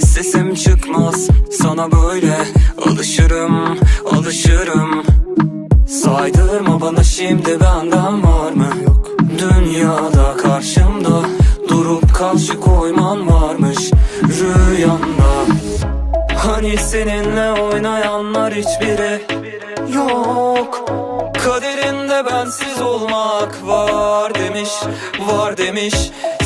sesim çıkmaz. Sana böyle alışırım alışırım. Saydırma bana şimdi benden var mı? Yok. Dünyada karşımda Durup karşı koyman varmış Rüyamda Hani seninle oynayanlar hiçbiri Yok. Kaderinde bensiz olmak var demiş Var demiş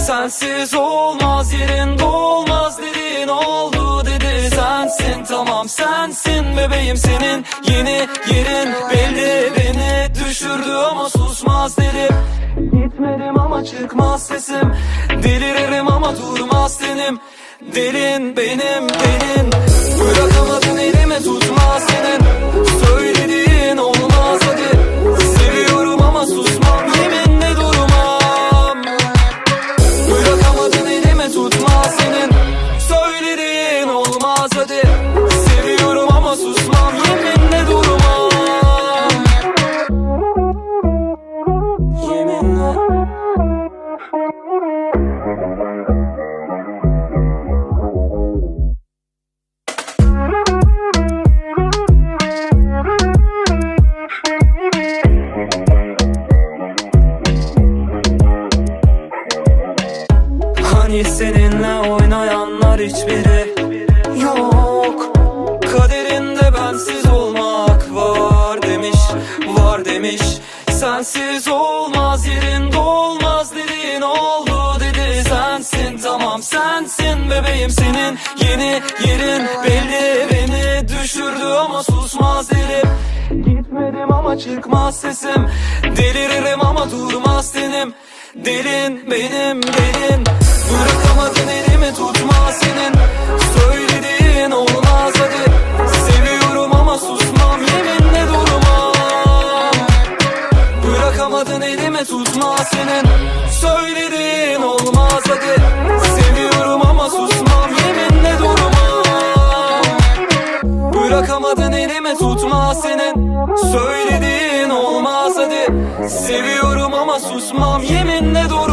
Sensiz olmaz yerin dolmaz dediğin oldu dedi. Sensin tamam sensin bebeğim senin. Yeni yerin belli beni düşürdü ama susmaz dedim. Gitmedim ama çıkmaz sesim. Deliririm ama durmaz tenim Delin benim delin. Bırakamadın Hani seninle oynayanlar hiçbiri yok Sensiz olmaz yerin dolmaz dediğin oldu dedi. Sensin tamam sensin bebeğim senin. Yeni yerin belli beni düşürdü ama susmaz derim. Gitmedim ama çıkmaz sesim. Deliririm ama durmaz tenim Delin benim delin. Bırakamadın elimi tutmaz senin senin. Söylediğin olmaz hadi. Seviyorum ama susmam yeminle durmam Bırakamadın elimi tutmaz senin. Söylediğin olmaz hadi. Seviyorum ama susmam yeminle dur